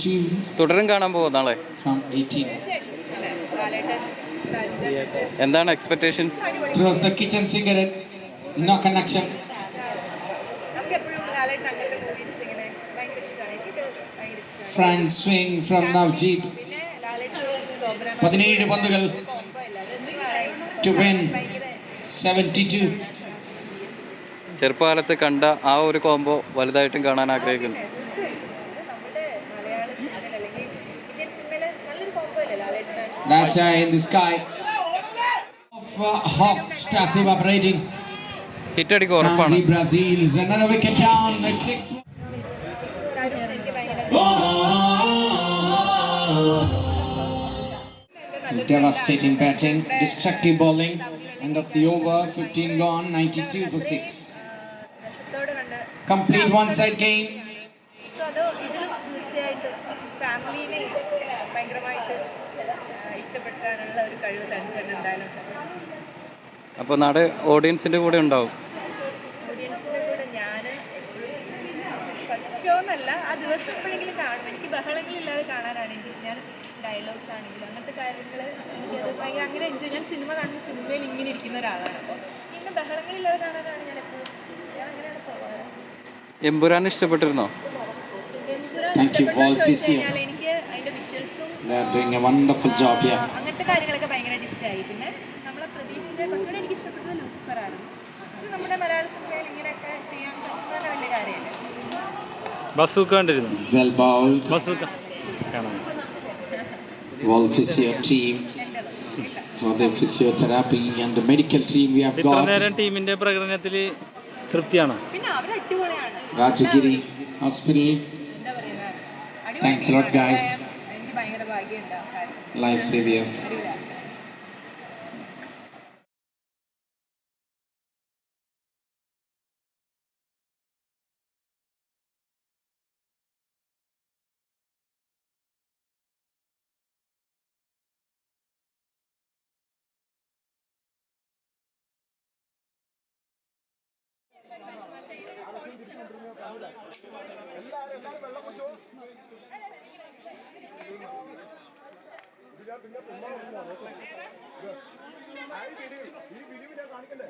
22 തുടരും കാണാൻ പോകും നാളെ. from 18. എന്താണ് എക്സ്പെക്ടേഷൻസ്. പിന്നെ ലാലേട്ടൻ ശോഭന പതിനേഴ് പന്തുകൾ ടു ഇല്ല അതെന്ത് to 72. ചെറുപ്പകാലത്ത് കണ്ട ആ ഒരു കോംബോ വലുതായിട്ടും കാണാൻ ആഗ്രഹിക്കുന്നു. That's uh, in the sky. Of, uh, Hawk starts evaporating. Hit അടിക്കും ഉറപ്പാണ് Ramsey Brazil's another wicket down. Next six. Rajendran എനിക്ക് ഭയങ്കര Devastating batting, destructive bowling. End of the over, 15 gone, 92 for 6. രസത്തോടെ കണ്ട് Complete one side game. ഫാമിലീനെ ഭയങ്കരമായിട്ട് ഇഷ്ടപ്പെടുത്താനുള്ള ഇഷ്ടപ്പെടാനുള്ള ഒരു കഴിവ് തനിച്ചേട്ടൻ എന്തായാലും അപ്പോൾ നാളെ ഓഡിയൻസിന്റെ കൂടെ ഉണ്ടാവും. ഓഡിയൻസിന്റെ കൂടെ ഞാൻ ഫസ്റ്റ് ഷോ എന്നല്ല ആ ദിവസം എപ്പോഴെങ്കിലും കാണും. എനിക്ക് ബഹളങ്ങളില്ലാതെ കാണാനാണ് എനിക്ക് ഞാൻ ഡയലോഗ്സ് ആണെങ്കിലും അങ്ങനത്തെ കാര്യങ്ങൾ എനിക്കത് ഭയങ്കര അങ്ങനെ എൻജോയ് ഞാൻ സിനിമ കാണുന്ന സിനിമയിൽ ഇങ്ങനെ ഇരിക്കുന്ന ഒരാളാണ്. അപ്പോൾ ഇങ്ങനെ ബഹളങ്ങളില്ലാതെ കാണാനാണ് ഞാൻ എപ്പോഴും ഞാൻ അങ്ങനെയാണ് പോകാറ് എമ്പുരാൻ ഇഷ്ടപ്പെട്ടിരുന്നോ? Thank you all Fizz you They are doing a wonderful job here. അങ്ങനത്തെ കാര്യങ്ങളൊക്കെ ഭയങ്കരമായിട്ട് ഇഷ്ടമായി പിന്നെ നമ്മളെ പ്രതീക്ഷിച്ച കുറച്ചുകൂടി എനിക്ക് ഇഷ്ടപ്പെട്ടത് ലൂസിഫർ ആണ്. ഇത് നമ്മുടെ മലയാള സിനിമയിൽ ഇങ്ങനെയൊക്കെ ചെയ്യാൻ പറ്റുന്ന വലിയ കാര്യമല്ലേ. ബസൂക്ക കണ്ടിരുന്നു? Well bowled. Bazooka. Wall Physio team. for the physiotherapy and the medical team we have ഇത്ര got. നേരം ടീമിന്റെ പ്രകടനത്തിൽ തൃപ്തിയാണ്? പിന്നെ അവർ അടിപൊളിയാണ് രാജഗിരി പറയുക Thanks a lot, guys. എനിക്ക് ഭയങ്കര ഭാഗ്യമുണ്ട് ആ കാര്യം life saviors. അറിയില്ല ഈ ഫിലിമിനെ കാണിക്കണ്ടേ